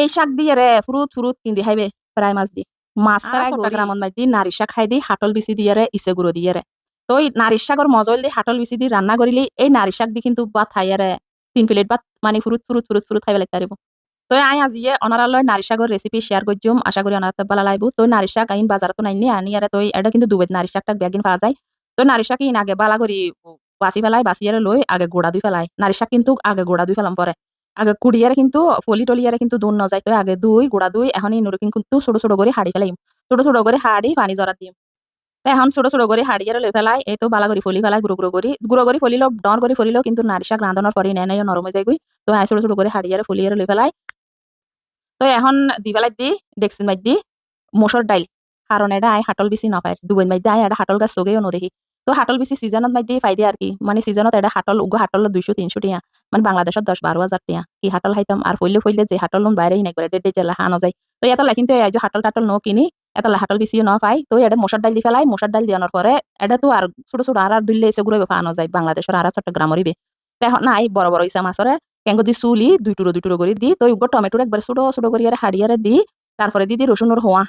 এই শাক দিয়ে রে ফুরুত ফুরুত কিন্দি খাইবে প্রায় মাছ দি। মাছ ফ্রাই চট্টগ্রামত মাঝ দি নারী শাক খাই দি হাটল বিচি দিয়ে রে ইসে গুঁড়ো দিয়ে রে তো ওই নারী শাকর মজল দি হাটল বিচি দি রান্না করিলি এই নারী শাক দি কিন্তু বা খাইয়ারে তিন প্লেট বা মানে ফুরুত ফুরুত ফুরুত ফুরুত খাইবে লাগতে পারিব তো আই আজিয়ে অনারালয় নারী শাকর রেসিপি শেয়ার করছুম আশা করি অনার বালা লাইব। তো নারী শাক আইন বাজারত নাইনি আনি আরে তো এটা কিন্তু দুবেদ নারী শাকটা ব্যাগিন পাওয়া যায়। তো নারী শাক ইন আগে বালা করি বাসি ফেলাই বাসিয়ারে লই আগে গোড়া দুই ফেলায় নারী শাক কিন্তু আগে গোড়া দুই ফেলাম পরে আগে কুড়িয়ারে কিন্তু ফলি টলিয়ারে কিন্তু দুন নজাই তো আগে দুই, গুড়া দুই এখন ইনুরে কিন্তু ছোট ছোট করে হাড়ি ফেলাইম। ছোট ছোট করে হাড়ি পানি জরা দিম। এখন ছোট ছোট করে হাড়িয়ারে লই ফেলাই এই তো বালা করি ফলি ফেলাই গুঁড়ো গুঁড়ো করি গুঁড়ো করে ফলিল ডর করে ফলিল কিন্তু নারী শাক রাঁধনের পরে নেয় নরম হয়ে যায় তো আই ছোট ছোট করে হাড়িয়ারে ফলিয়ারে লই ফেলাই তো এখন দি ফেলাই দি ডেক্সিন মাই দি মসর ডাইল কারণ এটা আই হাটল বেশি নাপায় দুবেন মাই আই এটা হাটল গাছ চগেও নদেখি। তো হাটল বেশি সিজনত মাই দিয়ে ফাইদে আর কি। মানে সিজনত এটা হাটল, উগো হাটল দুইশো তিনশো টিয়া। মানে বাংলাদেশত দশ বারো হাজার টিয়া। কি হাটল খাইতাম আর ফইলে ফইলে যে হাটল লোন বাইরে হিনে করে ডেডে জেলা হানো যায় তো এটা কিন্তু এই যে হাটল টাটল নো কিনি এটা হাটল বেশিও ন পাই। তো এটা মশার ডাল দি ফেলাই মশার ডাল দিয়ানোর পরে এটা তো আর ছোট ছোট আর আর দুইলে এসে ঘুরে ফানো যায় বাংলাদেশের আর চট্টগ্রামের তো এখন নাই, বড় বড় ইসা মাছরে কেঙ্গ দি চুলি, দুই টুরো দুই টুরো করে দি, তো উগো টমেটোর একবার ছোট ছোট করিয়ারে হাড়িয়ারে দি তারপরে দিদি রসুনের হোয়া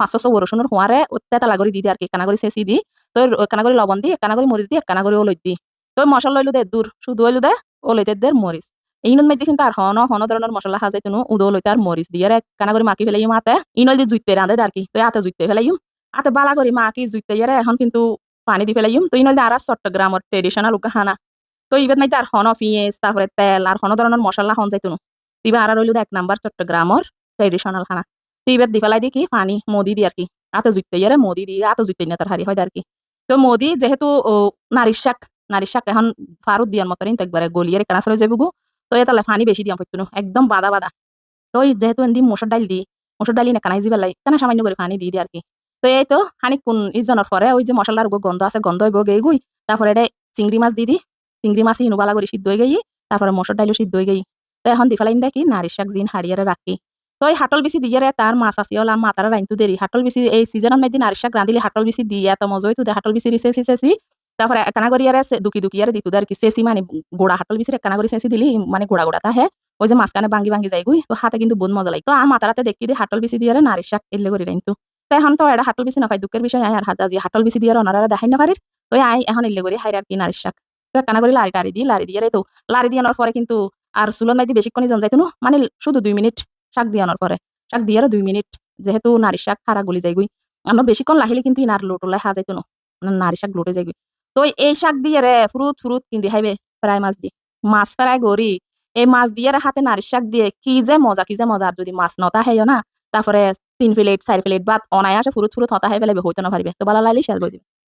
পাঁচশো রসুনের হোয়ারে তেতালা করে দিদি আর কি, কানা করে চেঁচি দি। তো কানা করে লবণ দি কানা করে মরিচ দি কানা করে ওলই দি। তো মশলা লইলো দে দূর শুধু হইল দে ওলইতে দের মরিচ ইনুন মধ্যে কিন্তু আর হন হন ধরনের মশলা হাজাই তুনু উদো লইতে আর মরিচ দিয়ে কানা করে মাকি ফেলাই মাতে ইনল যে জুইতে রাঁধে আর কি তো আতে জুইতে ফেলাইম আতে বালা করে মাকি জুইতে ইয়ারে এখন কিন্তু পানি দি ফেলাইম তো ইনল আর চট্টগ্রামের ট্রেডিশনাল খানা তো ইবাদ নাই আর হন পিঁয়াজ তারপরে তেল আর হন ধরনের মশলা হন যাইতুনু তিবা আর রইল এক নাম্বার চট্টগ্রামের ট্রেডিশনাল খানা। তো ইবাদ দি ফেলাই দি কি, পানি, মোদি দি আর কি। আতে জুইতে ইয়ারে মোদি দি, আতে জুইতে না তার হারি হয় আর কি। তো মোদি যেহেতু নারী শাক শাক এখন ফারুদ দিয়ার মতো একবারে গলিয়ারে কানাসরে যাব তো এটা ফানি বেশি দিয়াম পড়তো একদম বাদা বাদা। তো যেহেতু এদি মসুর ডাল দি, মসুর ডালি না কানাই জিবেলাই কেন সামান্য করে পানি দিয়ে দি আর কি তো এই তো খানিক কোন ইজনের পরে ওই যে মশলার গন্ধ আছে, গন্ধ হইব গেই গুই, তারপরে এটা চিংড়ি মাছ দি দি, চিংড়ি মাছ ইনুবালা করে সিদ্ধ হয়ে গেই, তারপরে মসুর ডাইলও সিদ্ধ হয়ে গেই। তো এখন দি দেখি, নারী শাক জিন হাড়িয়ারে রাখি। তো এই হাটল বেশি দিয়ে তার মাছ আছে ওলা মাতারা রাইনতু দেরি হাটল বেশি এই সিজনত মেদিন নারী শাক রাঁধিলে হাটল বেশি দিয়ে এত মজা হইতু হাটল বেশি রিসেসি সেসি তারপরে কানা করি আর দুকি দুকি আর দিতু আর কি সেসি মানে গোড়া হাটল বেশি কানা করি সেসি দিলি মানে গোড়া গোড়া তা হ্যাঁ ওই যে মাঝখানে ভাঙ্গি ভাঙ্গি যাই গুই তো হাতে কিন্তু বহুত মজা লাগে। তো আর মাতারাতে দেখি দিয়ে হাটল বেশি দিয়ে নারী শাক এলে করি রাইনতু তো এখন তো এটা হাটল বেশি নাপাই দুঃখের বিষয় আর হাজা হাটল বেশি দিয়ে ওনারা দেখাই না পারির তো আই এখন এলে করি হাইর আর কি নারী শাক তো কানা করি লারি টারি দিই লারি দিয়ে তো লারি দিয়ে পরে কিন্তু আর সুলন মাইদি বেশিক্ষণই জন যাইতো মানে শুধু দুই মিনিট। শাক দিয়ানোর পরে। শাক দিয়ে দুই মিনিট, যেহেতু নারী শাক খারা গলি যাইগুই আমরা বেশিক্ষণ লাহিলে কিন্তু ইনার লোটোলাই হা যাইতো না। নারী শাক লোটে যাইগুই তো এই শাক দিয়ে রে, ফ্রুত ফ্রুত কিনতে খাইবে ফ্রাই মাছ দিয়ে মাছ ফ্রাই গড়ি। এই মাছ দিয়ে হাতে নারী শাক দিয়ে কি যে মজা, কি যে মজা। আর যদি মাছ নতা খাইও না, তারপরে তিন প্লেট, চার প্লেট, বা অনায়াসে ফুরুত ফুরুত হতা খাই পেলে হইতে না পারবে। তো ভালো লাগলে শেয়ার করে দিবে।